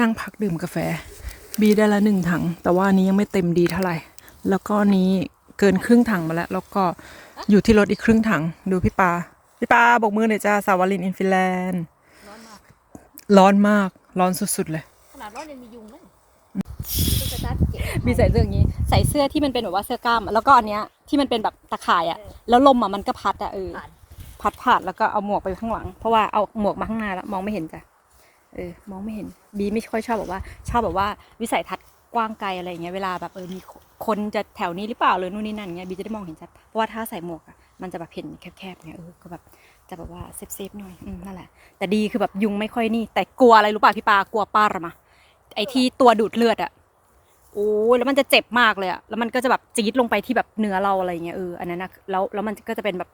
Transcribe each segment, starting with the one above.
นั่งพักดื่มกาแฟ บีได้ละหนึ่งถัง แต่ว่าอันนี้ยังไม่เต็มดีเท่าไหร่ แล้วก็อันนี้เกินครึ่งถังมาแล้ว แล้วก็อยู่ที่รถอีกครึ่งถัง ดูพี่ปา พี่ปาบอกมือหน่อยจ้าสาวลินอินฟิแลนด์ร้อนมาก ร้อนมากร้อนสุดๆเลย ขนาดร้อนยังมียุงเลยจะจัดเก็บบีใส่เสื้ออย่างนี้ ใส่เสื้อที่มันเป็นแบบว่าเสื้อกล้ามอะแล้วก็อันเนี้ยที่มันเป็นแบบตะข่ายอะ แล้วลมอะมันก็พัดอะเออผ่านพัดผ่านแล้วก็เอาหมวกไปข้างหลัง เพราะว่าเอาหมวกมาข้างหน้าแล้วมองไม่เห็นจ้ะ เออมองไม่เห็นบีไม่ค่อยชอบแบบว่า ชอบแบบว่าวิสัยทัศน์กว้างไกลอะไรอย่างเงี้ยเวลาแบบเออมีคนจะแถวนี้หรือเปล่าเลยนู่นนี่นั่นเงี้ยบีจะได้มองเห็นชัดเพราะว่าถ้าใส่หมวกอะมันจะแบบเห็นแคบๆเงี้ยเออก็แบบจะแบบว่าเซฟๆหน่อยอืมนั่นแหละ แต่ดีคือแบบยุงไม่ค่อยนี่ แต่กลัวอะไรรู้ป่ะพี่ปากลัวป้าระมาไอที่ตัวดูดเลือดอะโอ้แล้วมันจะเจ็บมากเลยอะแล้วมันก็จะแบบจี๊ดลงไปที่แบบเนื้อเราอะไรเงี้ยเอออันนั้นนะแล้วแล้วมันก็จะเป็นแบบ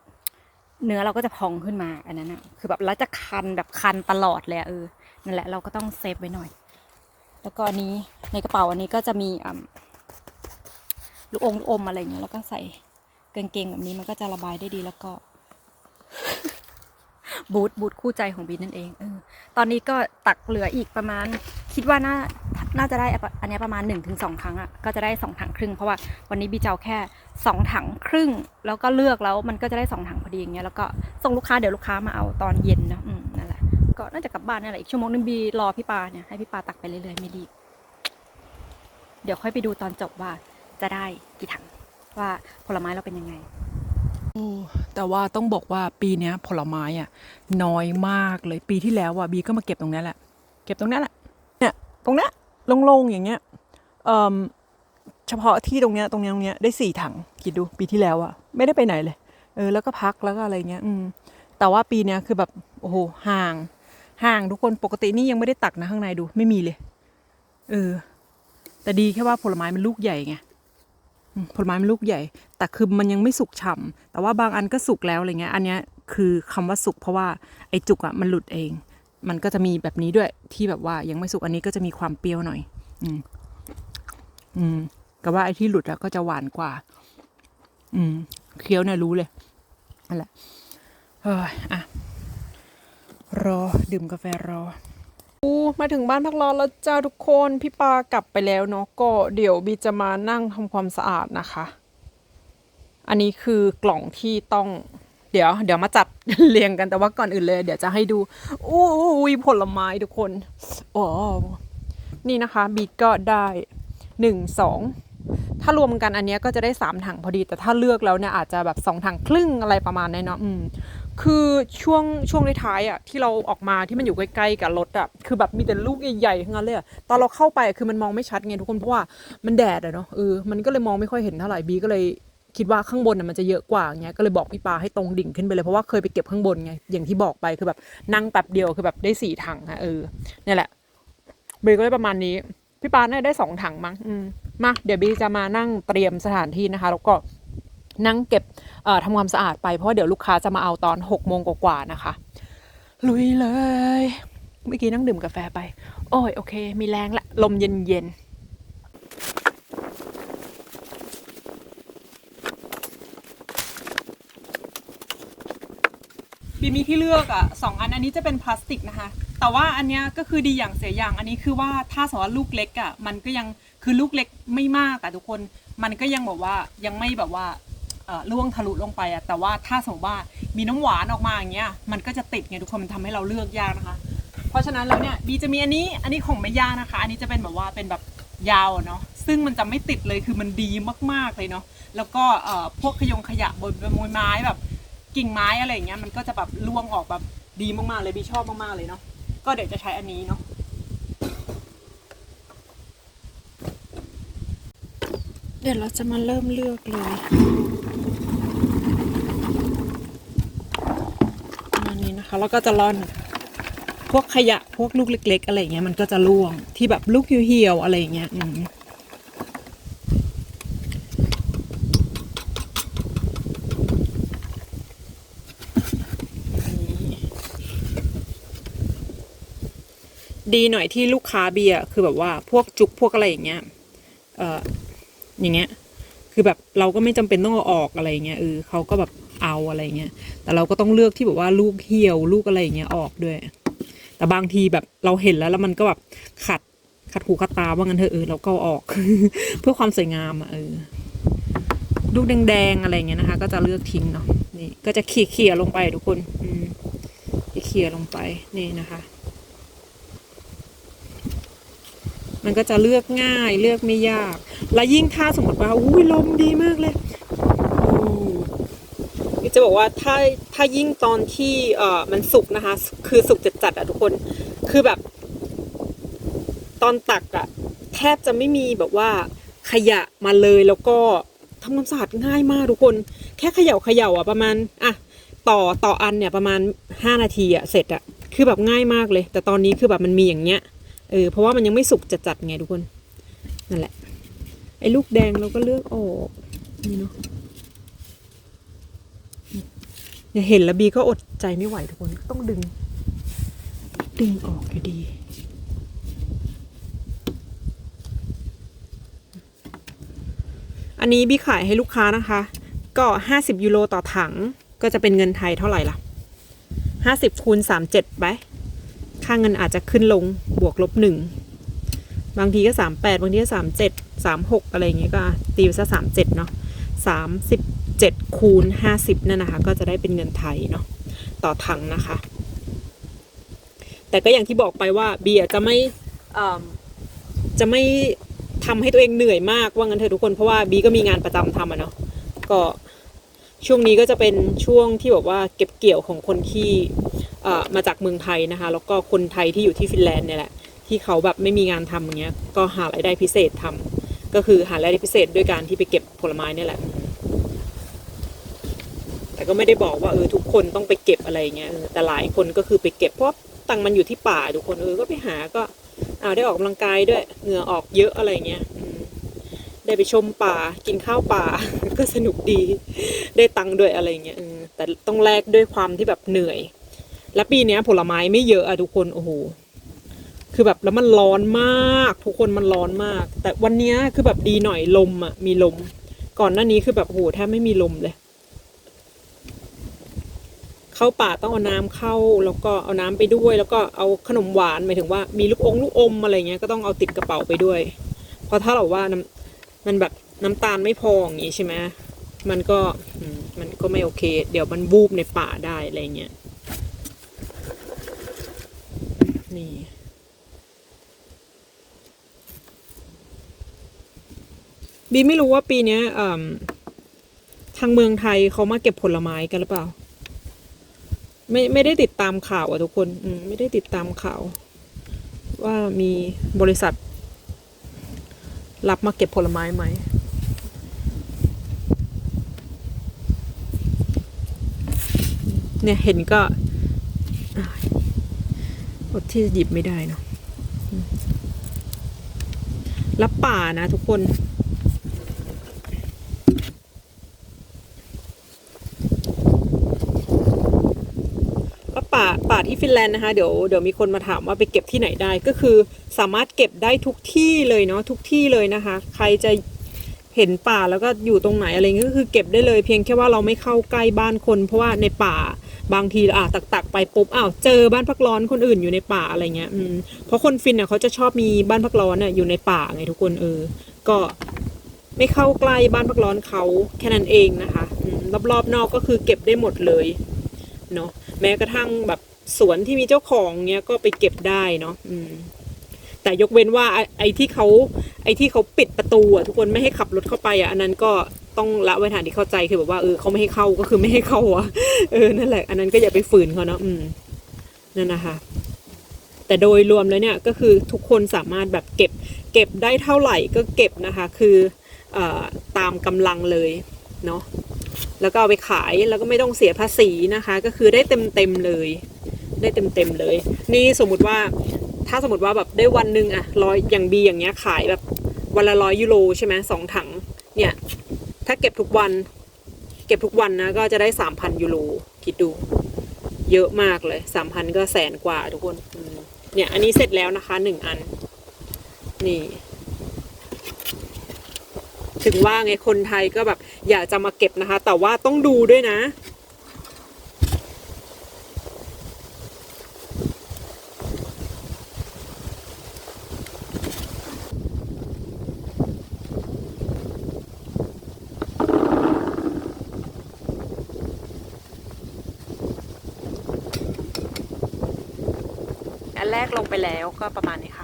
เนื้อเราก็จะพองขึ้นมาอันนั้นอะคือแบบแล้วจะคันแบบคันตลอดเลยอเออ นั่นแหละเราก็ต้องเซฟไว้หน่อย แล้วก็อันนี้ในกระเป๋าอันนี้ก็จะมีอ่ำลูกอมลูกอมอะไรอย่างเงี้ยแล้วก็ใส่กางเกงแบบนี้มันก็จะระบายได้ดีแล้วก็ บูทบูทคู่ใจของบีนั่นเองเออตอนนี้ก็ตักเหลืออีกประมาณ คิดว่าน่าน่าจะได้อันนี้ประมาณ1นถึงสครั้งอะก็จะได้ 2 ถังครึ่ง เพราะว่าวันนี้บีเจ้าแค่ 2 ถังครึ่ง แล้วก็เลือกแล้วมันก็จะได้ 2 ถังพอดีอย่างเงี้ยแล้วก็ส่งลูกค้าเดี๋ยวลูกค้ามาเอาตอนเย็นนะอืมนั่นแหละ ก็น่าจะกลับบ้านนั่แหละอีกชั่วโมงนึงบีรอพี่ปาเนี่ยให้พี่ปาตักไปเรื่อยๆไม่รีบเดี๋ยวค่อยไปดูตอนจบว่าจะได้กี่ถังว่าผลไม้เราเป็นยังไงแต่ว่าต้องบอกว่าปีนี้ผลไม้อะน้อยมากเลยปีที่แล้วอะบีก็มาเก็บตรงนี้แหละ เก็บตรงนี้แหละเนี่ยตรงนี้โล่งๆอย่างเงี้ยเอ่อเฉพาะที่ตรงเนี้ยตรงเนี้ยตรงเนี้ยได้สี่ถังคิดดูปีที่แล้วอะไม่ได้ไปไหนเลยเออแล้วก็พักแล้วก็อะไรเงี้ยอืมแต่ว่าปีเนี้ยคือแบบโอ้โหห่าง ห่างทุกคนปกตินี่ยังไม่ได้ตักนะข้างในดูไม่มีเลย เออ แต่ดีแค่ว่าผลไม้มันลูกใหญ่ไงผลไม้มันลูกใหญ่ แต่คือมันยังไม่สุกฉ่ำแต่ว่าบางอันก็สุกแล้วอะไรเงี้ย อันเนี้ยคือคำว่าสุกเพราะว่าไอ้จุกอะมันหลุดเอง มันก็จะมีแบบนี้ด้วยที่แบบว่ายังไม่สุกอันนี้ก็จะมีความเปรี้ยวหน่อย อืม อืมแต่ว่าไอ้ที่หลุดอะก็จะหวานกว่า อืม เคี้ยวเนี่ยรู้เลยนั่นแหละเฮ้ยอะ รอ ดื่มกาแฟรอมาถึงบ้านพักร้อนแล้วจ้าทุกคนพี่ปากลับไปแล้วเนาะก็เดี๋ยวบีจะมานั่งทำความสะอาดนะคะ อันนี้คือกล่องที่ต้อง เดี๋ยว เดี๋ยวมาจัดเรียงกันแต่ว่าก่อนอื่นเลย เดี๋ยวจะให้ดูอู้ยผลไม้ทุกคนอ๋อนี่นะคะ บีก็ได้หนึ่งสองถ้ารวมกันอันนี้ก็จะได้สามถังพอดี แต่ถ้าเลือกแล้วเนี่ยอาจจะแบบสองถังครึ่งอะไรประมาณนี้เนาะอืม คือช่วงช่วงท้ายๆอะที่เราออกมาที่มันอยู่ใกล้ๆกับรถอะคือแบบมีแต่ลูกใหญ่ๆทั้งนั้นเลยอะตอนเราเข้าไปอะคือมันมองไม่ชัดไงทุกคนเพราะว่ามันแดดอะเนาะเออมันก็เลยมองไม่ค่อยเห็นเท่าไหร่บีก็เลยคิดว่าข้างบนน่ะมันจะเยอะกว่าเงี้ยก็เลยบอกพี่ปาให้ตรงดิ่งขึ้นไปเลยเพราะว่าเคยไปเก็บข้างบนไงอย่างที่บอกไปคือแบบนั่งแป๊บเดียวคือแบบได้สี่ถังอะเออเนี่ยแหละบีก็เลยประมาณนี้พี่ปาเนี่ยได้สองถังมั้งอืมมาเดี๋ยวบีจะมานั่งเตรียมสถานที่นะคะ แล้วก็ นั่งเก็บทำความสะอาดไปเพราะว่าเดี๋ยวลูกค้าจะมาเอาตอน6กโมงกว่าๆนะคะ ลุยเลย เมื่อกี้นั่งดื่มกาแฟไป โอ้ยโอเค มีแรงละ ลมเย็นๆบีมีที่เลือกอะสองอันอันนี้จะเป็นพลาสติกนะคะ แต่ว่าอันเนี้ยก็คือดีอย่างเสียอย่างอันนี้คือว่าถ้าสมมติลูกเล็กอะมันก็ยังคือลูกเล็กไม่มากอะทุกคน มันก็ยังแบบว่ายังไม่แบบว่า ล่วงทะลุลงไปอะแต่ว่าถ้าสมมติว่ามีน้ำหวานออกมาอย่างเงี้ยมันก็จะติดไงทุกคนมันทำให้เราเลือกยากนะคะ เพราะฉะนั้นแล้วเนี่ยบีจะมีอันนี้อันนี้ของไม่ยากนะคะ อันนี้จะเป็นแบบว่าเป็นแบบยาวเนาะซึ่งมันจะไม่ติดเลยคือมันดีมากๆเลยเนาะแล้วก็พวกขยงขยะบนบนไม้แบบกิ่งไม้อะไรอย่างเงี้ยมันก็จะแบบล่วงออกแบบดีมากๆเลยบีชอบมากๆเลยเนาะก็เดี๋ยวจะใช้อันนี้เนาะเดี๋ยวเราจะมาเริ่มเลือกเลยประมาณ นะคะแล้วก็จะร่อนพวกขยะพวกลูกเล็ก ๆ อะไรเงี้ยมันก็จะร่วงที่แบบลูกเหี่ยวๆอะไรเงี้ยอืมดีหน่อยที่ลูกค้าเบียร์คือแบบว่าพวกจุกพวกอะไรอย่างเงี้ย เอ่ออย่างเงี้ย คือแบบเราก็ไม่จำเป็นต้องเอาออกอะไรเงี้ยเออเขาก็แบบ เอาอะไรเงี้ยแต่เราก็ต้องเลือกที่แบบว่าลูกเหี่ยวลูกอะไรอย่างเงี้ยออกด้วย แต่บางทีแบบเราเห็นแล้วแล้วมันก็แบบขัดขัดหูขัดตาว่างั้นเถอะเออเราก็ออก เพื่อความสวยงามอะเออลูกแดงๆอะไรเงี้ยนะคะ ก็จะเลือกทิ้งเนาะนี่ก็จะเขี่ยๆลงไปทุกคนอืมเขี่ยลงไปนี่นะคะมันก็จะเลือกง่ายเลือกไม่ยาก และยิ่งถ้าสมมติว่าอุ้ยลมดีมากเลย จะบอกว่าถ้าถ้ายิ่งตอนที่เอ่อมันสุกนะคะ คือสุกจัดๆอะทุกคน คือแบบ ตอนตักอะแทบจะไม่มีแบบว่าขยะมาเลยแล้วก็ทำความสะอาดง่ายมากทุกคน แค่เขย่าเขย่าอะประมาณอะต่อต่ออันเนี่ยประมาณห้านาทีอะเสร็จอะคือแบบง่ายมากเลย แต่ตอนนี้คือแบบมันมีอย่างเงี้ยเออเพราะว่ามันยังไม่สุกจัดๆไงทุกคนนั่นแหละไอ้ลูกแดงเราก็เลือกออกนี่เนาะ เนี่ยเห็นแล้วบีก็อดใจไม่ไหวทุกคนต้องดึง ดึงออกอยู่ดีอันนี้บีขายให้ลูกค้านะคะ ก็ห้าสิบยูโรต่อถังก็จะเป็นเงินไทยเท่าไหร่ล่ะห้าสิบคูณสามเจ็ดไปค่าเงินอาจจะขึ้นลงบวกลบหนึ่งบางทีก็สามแปดบางทีก็สามเจ็ดสามหกอะไรอย่างเงี้ยก็ตีไปซะสามเจ็ดเนาะ สามสิบเจ็ดคูณห้าสิบนั่นนะคะ ก็จะได้เป็นเงินไทยเนาะต่อถังนะคะ แต่ก็อย่างที่บอกไปว่าเบียร์จะไม่จะไม่ทำให้ตัวเองเหนื่อยมากว่างั้นเถอะทุกคนเพราะว่าบีก็มีงานประจำทำอะเนาะก็ช่วงนี้ก็จะเป็นช่วงที่แบบว่าเก็บเกี่ยวของคนที่มาจากเมืองไทยนะคะ แล้วก็คนไทยที่อยู่ที่ฟินแลนด์เนี่ยแหละที่เขาแบบไม่มีงานทำอย่างเงี้ยก็หารายได้พิเศษทำ ก็คือหารายได้พิเศษด้วยการที่ไปเก็บผลไม้เนี่ยแหละ แต่ก็ไม่ได้บอกว่าเออทุกคนต้องไปเก็บอะไรเงี้ยเออแต่หลายคนก็คือไปเก็บเพราะตังค์มันอยู่ที่ป่าทุกคนเออก็ไปหาก็อ่าได้ออกกำลังกายด้วยเหงื่อออกเยอะอะไรเงี้ยอืมได้ไปชมป่ากินข้าวป่า ก็สนุกดีได้ตังค์ด้วยอะไรเงี้ยเออแต่ต้องแลกด้วยความที่แบบเหนื่อย และปีเนี้ยผลไม้ไม่เยอะอะทุกคนโอ้โห คือแบบแล้วมันร้อนมาก ทุกคนมันร้อนมาก แต่วันเนี้ยคือแบบดีหน่อยลมอะมีลม ก่อนหน้านี้คือแบบโอ้โหแทบไม่มีลมเลย เข้าป่าต้องเอาน้ำเข้าแล้วก็เอาน้ำไปด้วย แล้วก็เอาขนมหวานหมายถึงว่ามีลูกองลูกอมอะไรเงี้ยก็ต้องเอาติดกระเป๋าไปด้วย เพราะถ้าเราว่าน้ำมันแบบน้ำตาลไม่พออย่างงี้ใช่ไหมมันก็มมันก็ไม่โอเค เดี๋ยวมันบูบในป่าได้อะไรเงี้ยนี่ บีไม่รู้ว่าปีเนี้ยทางเมืองไทยเขามาเก็บผลไม้กันหรือเปล่า ไม่ไม่ได้ติดตามข่าวอะทุกคนอืไม่ได้ติดตามข่าว ว่ามีบริษัท รับมาเก็บผลไม้ไหมเนี่ยเห็นก็อดที่หยิบไม่ได้เนาะอืมแล้วป่านะทุกคน ป่าป่าที่ฟินแลนด์นะคะ เดี๋ยวเดี๋ยวมีคนมาถามว่าไปเก็บที่ไหนได้ ก็คือสามารถเก็บได้ทุกที่เลยเนาะทุกที่เลยนะคะ ใครจะเห็นป่าแล้วก็อยู่ตรงไหนอะไรเงี้ยก็คือเก็บได้เลย เพียงแค่ว่าเราไม่เข้าใกล้บ้านคน เพราะว่าในป่าบางทีอะตักๆไปปุ๊บอ้าวเจอบ้านพักร้อนคนอื่นอยู่ในป่าอะไรเงี้ยอืมเพราะคนฟินเนี่ยเขาจะชอบมีบ้านพักร้อนเนี่ยอยู่ในป่าไงทุกคนเออ ก็ไม่เข้าใกล้บ้านพักร้อนเขาแค่นั้นเองนะคะอืมรอบๆนอกก็คือเก็บได้หมดเลยเนาะ แม้กระทั่งแบบสวนที่มีเจ้าของเนี้ยก็ไปเก็บได้เนาะอืม แต่ยกเว้นว่าไอ้ที่เขาไอ้ที่เขาปิดประตูอะทุกคนไม่ให้ขับรถเข้าไปอะอันนั้นก็ต้องละไว้ฐานที่เข้าใจคือแบบว่าเออเขาไม่ให้เข้าก็คือไม่ให้เข้าอะเออนั่นแหละ อันนั้นก็อย่าไปฝืนเขาเนาะอืมนั่นนะคะ แต่โดยรวมแล้วเนี่ยก็คือทุกคนสามารถแบบเก็บ เก็บได้เท่าไหร่ก็เก็บนะคะ คือออตามกำลังเลยเนาะ แล้วก็เอาไปขายแล้วก็ไม่ต้องเสียภาษีนะคะ ก็คือได้เต็มเต็มเลย ได้เต็มเต็มเลย นี่สมมุติว่าถ้าสมมติว่าแบบได้วันหนึ่งอะร้อยอย่างบีอย่างเงี้ยขายแบบวันละร้อยยูโรใช่ไหมสองถังเนี่ยถ้าเก็บทุกวัน เก็บทุกวันนะก็จะได้สามพันยูโรคิดดู เยอะมากเลยสามพันก็แสนกว่าทุกคนเนี่ยอันนี้เสร็จแล้วนะคะหนึ่งอัน นี่ ถึงว่าไงคนไทยก็แบบอยากจะมาเก็บนะคะ แต่ว่าต้องดูด้วยนะแรกลงไปแล้วก็ประมาณนี้ค่ะ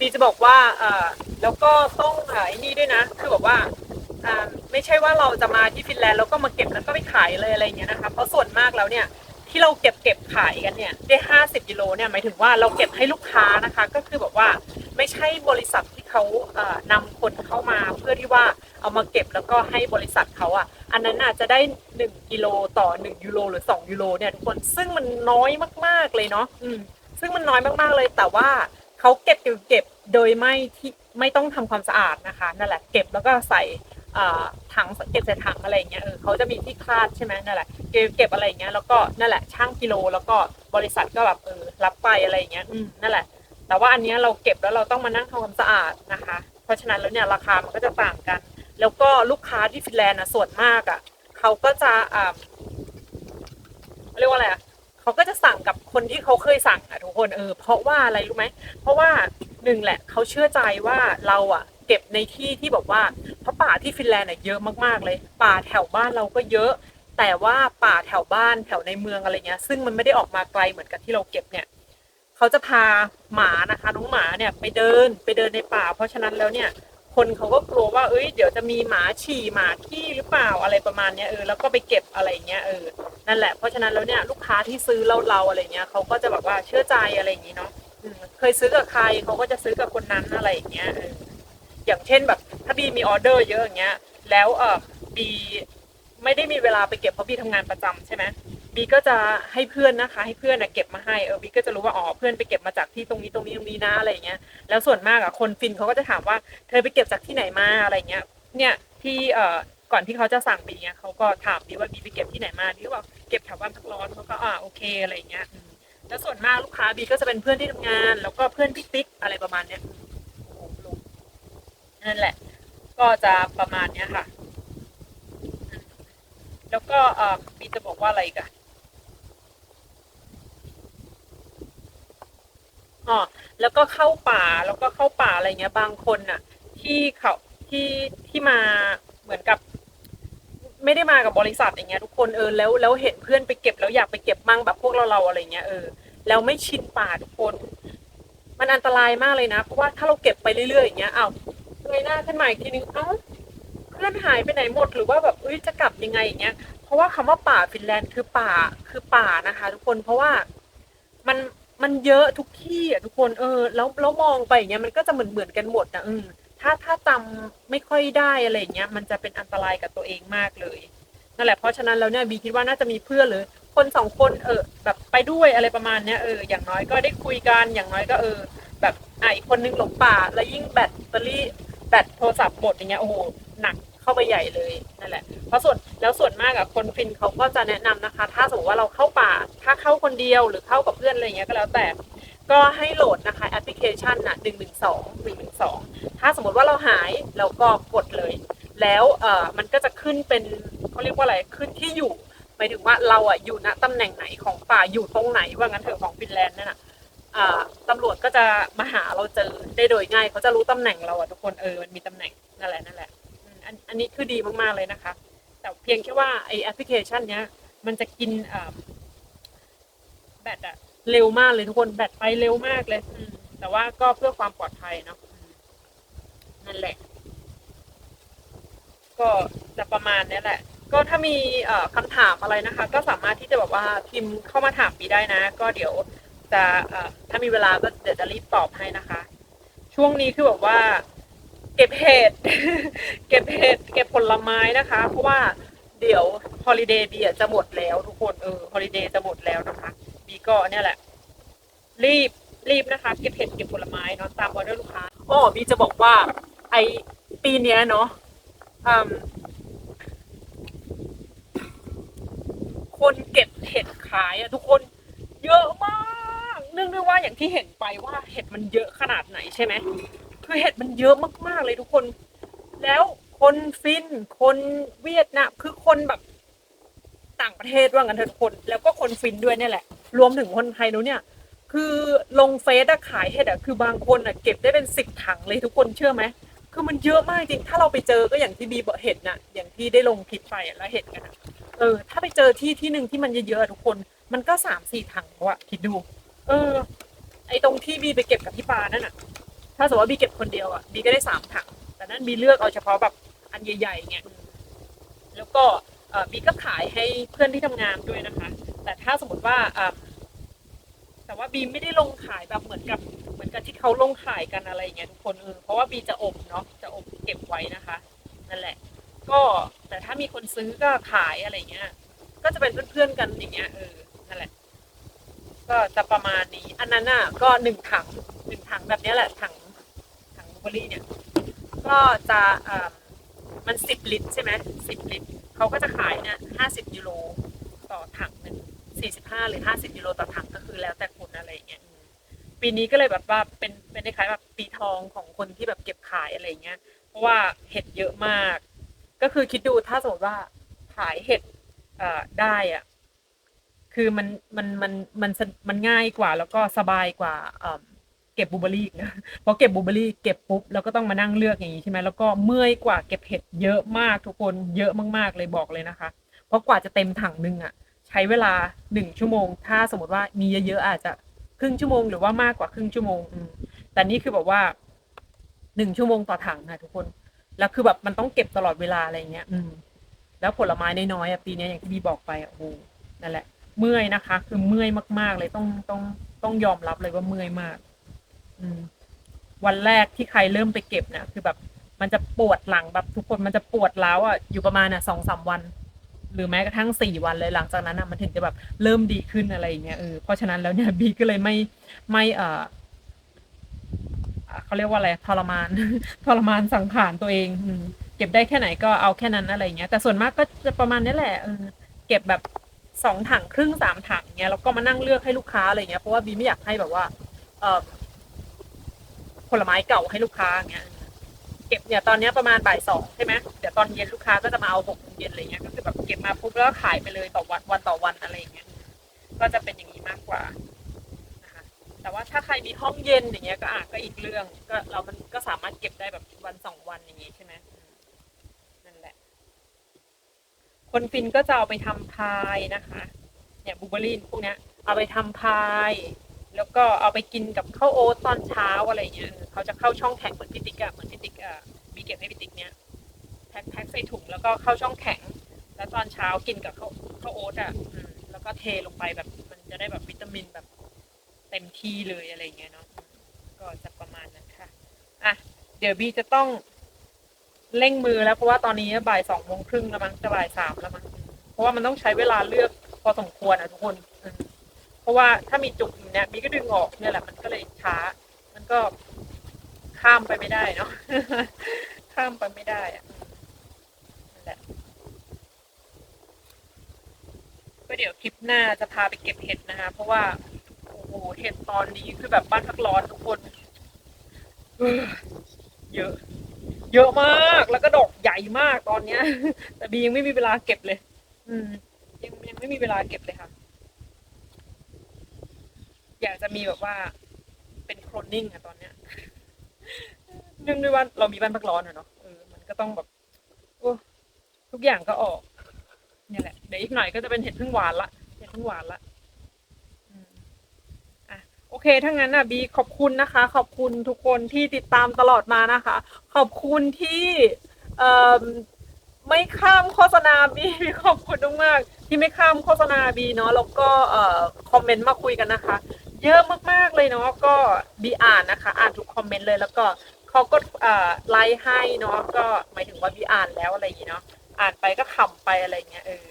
บีจะบอกว่าเออแล้วก็ต้องอ่อไอ้นี่ด้วยนะ คือแบบว่าอ่าไม่ใช่ว่าเราจะมาที่ฟินแลนด์แล้วก็มาเก็บแล้วก็ไปขายเลยอะไรอย่างเงี้ยนะคะเพราะส่วนมากแล้วเนี่ยที่เราเก็บเก็บขายกันเนี่ยได้ห้าสิบกิโลเนี่ยหมายถึงว่าเราเก็บให้ลูกค้านะคะ ก็คือแบบว่าไม่ใช่บริษัทที่เขาเอ่อนำคนเข้ามาเพื่อที่ว่าเอามาเก็บแล้วก็ให้บริษัทเขาอะ อันนั้นอาจจะได้หนึ่งกิโลต่อหนึ่งยูโรหรือสองยูโรเนี่ยทุกคนซึ่งมันน้อยมากๆเลยเนาะอืมซึ่งมันน้อยมากๆเลยแต่ว่า เขาเก็บเก็บโดยไม่ที่ไม่ต้องทำความสะอาดนะคะนั่นแหละเก็บแล้วก็ใส่ถังเก็บใส่ถังอะไรเงี้ยเออเขาจะมีที่คาดใช่ไหมนั่นแหละเก็บเก็บอะไรเงี้ยแล้วก็นั่นแหละช่างกิโล แล้วก็บริษัทก็แบบเออรับไปอะไรเงี้ยอืมนั่นแหละ แต่ว่าอันเนี้ยเราเก็บแล้วเราต้องมานั่งทำความสะอาดนะคะ เพราะฉะนั้นแล้วเนี่ยราคามันก็จะต่างกัน แล้วก็ลูกค้าที่ฟินแลนด์นะส่วนมากอะเขาก็จะอ่าเรียกว่าอะไรอะ เขาก็จะสั่งกับคนที่เขาเคยสั่งอะทุกคนเออเพราะว่าอะไรรู้ไหมเพราะว่าหนึ่งแหละเขาเชื่อใจว่าเราอะเก็บในที่ที่แบบว่าเพราะป่าที่ฟินแลนด์อะเยอะมากๆเลย ป่าแถวบ้านเราก็เยอะ แต่ว่าป่าแถวบ้านแถวในเมืองอะไรเงี้ย ซึ่งมันไม่ได้ออกมาไกลเหมือนกับที่เราเก็บเนี่ยเขาจะพาหมานะคะน้องหมาเนี่ยไปเดินไปเดินในป่า เพราะฉะนั้นแล้วเนี่ย คนเขาก็กลัวว่าเอ้ยเดี๋ยวจะมีหมาฉี่หมาขี้หรือเปล่าอะไรประมาณเนี้ยเออแล้วก็ไปเก็บอะไรเงี้ยเออนั่นแหละเพราะฉะนั้นแล้วเนี่ยลูกค้าที่ซื้อเราเราอะไรเงี้ยเขาก็จะแบบว่าเชื่อใจอะไรอย่างงี้เนาะเคยซื้อกับใครเขาก็จะซื้อกับคนนั้นอะไรอย่างเงี้ยเอออย่างเช่นแบบถ้าบีมีออเดอร์เยอะอย่างเงี้ยแล้วเออบีไม่ได้มีเวลาไปเก็บเพราะบีทำงานประจำใช่ไหม บีก็จะให้เพื่อนนะคะ ให้เพื่อนนะเก็บมาให้เออบีก็จะรู้ว่าอ๋อเพื่อนไปเก็บมาจากที่ตรงนี้ตรงนี้ตรงนี้นะอะไรเงี้ยแล้วส่วนมากอะคนฟินเขาก็จะถามว่าเธอไปเก็บจากที่ไหนมาอะไรเงี้ยเนี่ยที่เอ่อก่อนที่เขาจะสั่งบีเนี่ยเขาก็ถามบีว่าบีไปเก็บที่ไหนมาบีก็บอกเก็บแถวบ้านพักร้อนเขาก็อ่าโอเคอะไรเงี้ยแล้วส่วนมากลูกค้าบีก็จะเป็นเพื่อนที่ทำงาน แล้วก็เพื่อนพี่ติ๊กอะไรประมาณเนี้ยโอ้โหลงนั่นแหละ ก็จะประมาณเนี้ยค่ะ แล้วก็เอ่อบีจะบอกว่าอะไรกัน อ๋อแล้วก็เข้าป่าแล้วก็เข้าป่าอะไรเงี้ย บางคนน่ะ ที่เขาที่ที่มาเหมือนกับ ไม่ได้มากับบริษัทอย่างเงี้ยทุกคนเออแล้วแล้วเห็นเพื่อนไปเก็บแล้วอยากไปเก็บมั่งแบบพวกเราเราอะไรเงี้ยเออแล้วไม่ชินป่าทุกคน มันอันตรายมากเลยนะ เพราะว่าถ้าเราเก็บไปเรื่อยๆอย่างเงี้ยอ้าวเงยหน้าขึ้นมาอีกทีนึงเอ้าเพื่อนหายไปไหนหมดหรือว่าแบบเอ้ยจะกลับยังไงอย่างเงี้ยเพราะว่าคำว่าป่าฟินแลนด์คือป่าคือป่านะคะ ทุกคนเพราะว่ามัน มันเยอะทุกที่อะทุกคนเออ แล้วแล้วมองไปอย่างเงี้ยมันก็จะเหมือนเหมือนกันหมดนะอืมถ้าถ้าจำไม่ค่อยได้อะไรอย่างเงี้ยมันจะเป็นอันตรายกับตัวเองมากเลยนั่นแหละเพราะฉะนั้นแล้วเนี่ยบีคิดว่าน่าจะมีเพื่อนหรือ คนสองคนเออ แบบไปด้วยอะไรประมาณเนี้ยเอออย่างน้อยก็ได้คุยกันอย่างน้อยก็เออ แบบอะอีกคนนึงหลงป่า แล้วยิ่งแบตเตอรี่แบตโทรศัพท์หมดอย่างเงี้ยโอ้โหหนัก เข้าไปใหญ่เลยนั่นแหละเพราะส่วนแล้วส่วนมากอะคนฟินเขาก็จะแนะนำนะคะ ถ้าสมมติว่าเราเข้าป่าถ้าเข้าคนเดียวหรือเข้ากับเพื่อนอะไรเงี้ยก็แล้วแต่ก็ให้โหลดนะคะแอปพลิเคชันน่ะหนึ่งหนึ่งสองหนึ่งหนึ่งสองถ้าสมมติว่าเราหายเราก็กดเลย แล้วเออมันก็จะขึ้นเป็นเขาเรียกว่าอะไรขึ้นที่อยู่หมายถึงว่าเราอะอยู่ณตำแหน่งไหนของป่าอยู่ตรงไหนว่างั้นเถอะของฟินแลนด์นั่นน่ะตำรวจก็จะมาหาเราเจอได้โดยง่ายเขาจะรู้ตำแหน่งเราอะทุกคนเออมันมีตำแหน่งนั่นแหละนั่นแหละ อันอันนี้คือดีมากๆเลยนะคะ แต่เพียงแค่ว่าไอแอปพลิเคชันเนี้ย มันจะกินแบตอะเร็วมากเลยทุกคนแบตไปเร็วมากเลยแต่ว่าก็เพื่อความปลอดภัยเนาะนั่นแหละ ก็จะประมาณนี้แหละ ก็ถ้ามีคำถามอะไรนะคะ ก็สามารถที่จะแบบว่าพิมพ์เข้ามาถามปีได้นะ ก็เดี๋ยวจะถ้ามีเวลาก็เดี๋ยวจะรีบตอบให้นะคะ ช่วงนี้คือแบบว่า ก็บเห็ด เก็บเห็ด เก็บผลไม้นะคะ เพราะว่าเดี๋ยวฮอลิเดย์บีอะจะหมดแล้วทุกคน เออ ฮอลิเดย์จะหมดแล้วนะคะ บีก็เนี่ยแหละ รีบ รีบนะคะ เก็บเห็ด เก็บผลไม้เนาะ ตามออเดอร์ลูกค้าอ๋อบีจะบอกว่า ไอปีเนี้ยเนาะคนเก็บเห็ดขายอะทุกคน เยอะมาก เนื่องด้วยว่าอย่างที่เห็นไปว่าเห็ดมันเยอะขนาดไหนใช่ไหม คือเห็ดมันเยอะมากๆเลยทุกคน แล้วคนฟิน คนเวียดนามคือคนแบบ ต่างประเทศว่างั้นเถอะทุกคน แล้วก็คนฟินด้วยเนี่ยแหละ รวมถึงคนไทยนู้นเนี่ย คือลงเฟซอะขายเห็ดอะคือบางคนอะเก็บได้เป็นสิบถังเลยทุกคนเชื่อไหมคือมันเยอะมากจริง ถ้าเราไปเจอก็อย่างที่บีบอกเห็ดน่ะ อย่างที่ได้ลงคลิปไปแล้วเห็ดกันเออ ถ้าไปเจอที่ที่หนึ่งที่มันเยอะๆทุกคน มันก็สามสี่ถังวอะคิดดู เออ ไอตรงที่บีไปเก็บกับพี่ปานั่นอะ ถ้าสมมติว่าบีเก็บคนเดียวอะบีก็ได้สามถัง แต่นั่นบีเลือกเอาเฉพาะแบบอันใหญ่ๆไงแล้วก็บีก็ขายให้เพื่อนที่ทำงานด้วยนะคะ แต่ถ้าสมมติว่าแต่ว่าบีไม่ได้ลงขายแบบเหมือนกับเหมือนกับที่เขาลงขายกันอะไรอย่างเงี้ยทุกคนเออเพราะว่าบีจะอบเนาะจะอบเก็บไว้นะคะนั่นแหละ ก็แต่ถ้ามีคนซื้อก็ขายอะไรเงี้ย ก็จะเป็นเพื่อนๆกันอย่างเงี้ยเออนั่นแหละ ก็จะประมาณนี้ อันนั้นน่ะก็หนึ่งถังหนึ่งถังแบบนี้แหละถัง บลูเบอรี่เนี่ย ก็จะอ่ามันสิบลิตรใช่ไหมสิบลิตรเขาก็จะขายเนี่ยห้าสิบยูโรต่อถังหนึ่งสี่สิบห้าหรือห้าสิบยูโรต่อถังก็คือแล้วแต่คนอะไรอย่างเงี้ยปีนี้ก็เลยแบบว่าเป็นเป็นคล้ายแบบปีทองของคนที่แบบเก็บขายอะไรอย่างเงี้ย เพราะว่าเห็ดเยอะมาก ก็คือคิดดูถ้าสมมติว่าขายเห็ดเอ่อได้อะคือมันมันมันมันมันง่ายกว่าแล้วก็สบายกว่าเอ่อ ก็บบูเบอรี่นะเพราะเก็บบูเบอรี่เก็บปุ๊บแล้วก็ต้องมานั่งเลือกอย่างนี้ใช่ไหมแล้วก็เมื่อยกว่าเก็บเห็ดเยอะมากทุกคนเยอะมากๆเลยบอกเลยนะคะ เพราะกว่าจะเต็มถังหนึงอะใช้เวลาหนึ่งชั่วโมง ถ้าสมมติว่ามีเยอะๆอาจจะครึ่งชั่วโมงหรือว่ามากกว่าครึ่งชั่วโมงแต่นี่คือแบบว่าหนึ่งชั่วโมงต่อถังค่ะทุกคน แล้วคือแบบมันต้องเก็บตลอดเวลาอะไรเงี้ย อืม แล้วผลไม้น้อยๆอะปีนี้อย่างที่บีบอกไปโอ้โหนั่นแหละ เมื่อยนะคะ คือเมื่อยมากๆเลยต้องต้องต้องยอมรับเลยว่าเมื่อยมาก วันแรกที่ใครเริ่มไปเก็บเนี่ยคือแบบ มันจะปวดหลังแบบทุกคนมันจะปวดแล้วอะอยู่ประมาณอะสองสามวัน หรือแม้กระทั่งสี่วันเลยหลังจากนั้นอะมันถึงจะแบบเริ่มดีขึ้นอะไรอย่างเงี้ยเออเพราะฉะนั้นแล้วเนี่ยบีก็เลยไม่ไม่เออเขาเรียกว่าอะไรทรมาน ทรมานสังขารตัวเองอเก็บได้แค่ไหนก็เอาแค่นั้นอะไรเงี้ยแต่ส่วนมากก็จะประมาณนี้แหละเออเก็บแบบสองถังครึ่งสามถังเงี้ยแล้วก็มานั่งเลือกให้ลูกค้าอะไรเงี้ยเพราะว่าบีไม่อยากให้แบบว่าเออ ผลไม้เก่าให้ลูกค้าอย่างเงี้ยเก็บเนี่ยตอนนี้ประมาณบ่ายสองใช่ไหมเดี๋ยวตอนเย็นลูกค้าก็จะมาเอาหกโมงเย็นอะไรเงี้ยก็คือแบบเก็บมาปุ๊บแล้วขายไปเลยต่อวันวันต่อวันอะไรอย่างเงี้ยก็จะเป็นอย่างนี้มากกว่านะคะแต่ว่าถ้าใครมีห้องเย็นอย่างเงี้ยก็อาจก็อีกเรื่องก็เรามันก็สามารถเก็บได้แบบวันสองวันอย่างงี้ใช่ไหมนั่นแหละ คนฟินก็จะเอาไปทำพายนะคะ เนี่ยบูเบอรี่พวกเนี้ย เอาไปทำพาย แล้วก็เอาไปกินกับข้าวโอ๊ตตอนเช้าอะไรเงี้ยเขาจะเข้าช่องแข็งเหมือนพิติกอะเหมือนพิติกอะมีเก็บให้พิติกเนี้ยแพ็คแพ็คใส่ถุงแล้วก็เข้าช่องแข็ง แล้วตอนเช้ากินกับข้าวข้าวโอ๊ตอะแล้วก็เทลงไปแบบมันจะได้แบบวิตามินแบบเต็มที่เลยอะไรเงี้ยเนาะก็จะประมาณนั้นค่ะอะเดี๋ยวบีจะต้องเร่งมือแล้วเพราะว่าตอนนี้บ่ายสองโมงครึ่งแล้วมั้งจะบ่ายสามแล้วมั้งเพราะว่ามันต้องใช้เวลาเลือกพอสมควรอะทุกคน เพราะว่าถ้ามีจุกอยู่เนี่ยบีก็ดึงออกเนี่ยแหละมันก็เลยช้า มันก็ข้ามไปไม่ได้เนาะข้ามไปไม่ได้อะนั่นแหละก็เดี๋ยวคลิปหน้าจะพาไปเก็บเห็ดนะคะ เพราะว่าโอ้โหเห็ดตอนนี้คือแบบบ้านพักร้อนทุกคนเออเยอะ เยอะมากแล้วก็ดอกใหญ่มากตอนเนี้ย แต่บียังไม่มีเวลาเก็บเลย อืม ยังยังไม่มีเวลาเก็บเลยค่ะ อยากจะมีแบบว่าเป็นโคลนนิ่งอะตอนเนี้ยเนื่องด้วยว่าเรามีบ้านพักร้อนอะเนาะเออมันก็ต้องแบบโอ้ทุกอย่างก็ออกเนี่ยแหละเดี๋ยวอีกหน่อยก็จะเป็นเห็ดพึ่งหวานละเห็ดพึ่งหวานละอะโอเค ถ้างั้นอะบีขอบคุณนะคะ ขอบคุณทุกคนที่ติดตามตลอดมานะคะ ขอบคุณที่เอ่อไม่ข้ามโฆษณาบีขอบคุณมากๆที่ไม่ข้ามโฆษณาบีเนาะแล้วก็เอ่อคอมเมนต์มาคุยกันนะคะ เยอะมากๆเลยเนาะก็บีอ่านนะคะ อ่านทุกคอมเมนต์เลยแล้วก็เขาก็ไลค์ให้เนาะก็หมายถึงว่าบีอ่านแล้วอะไรอย่างเนาะอ่านไปก็ขำไปอะไรเงี้ยเออ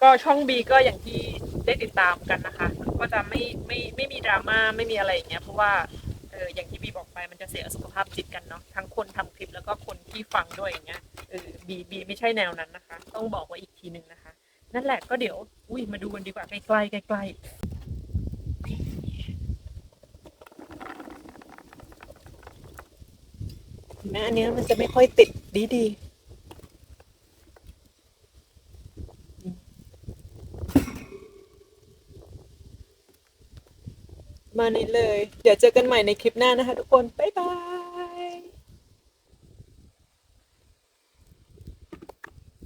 ก็ช่องบีก็อย่างที่ได้ติดตามกันนะคะ ก็จะไม่ไม่ไม่มีดราม่าไม่มีอะไรอย่างเงี้ยเพราะว่าเอออย่างที่บีบอกไปมันจะเสียสุขภาพจิตกันเนาะทั้งคนทำคลิปแล้วก็คนที่ฟังด้วยอย่างเงี้ยเออบีบีไม่ใช่แนวนั้นนะคะ ต้องบอกไว้อีกทีหนึ่งนะคะ นั่นแหละก็เดี๋ยว อุ้ยมาดูกันดีกว่าใกล้ๆใกล้ๆ แม้อันนี้มันจะไม่ค่อยติดดีดีๆมานี้เลย เดี๋ยวเจอกันใหม่ในคลิปหน้านะคะทุกคน บ๊ายบาย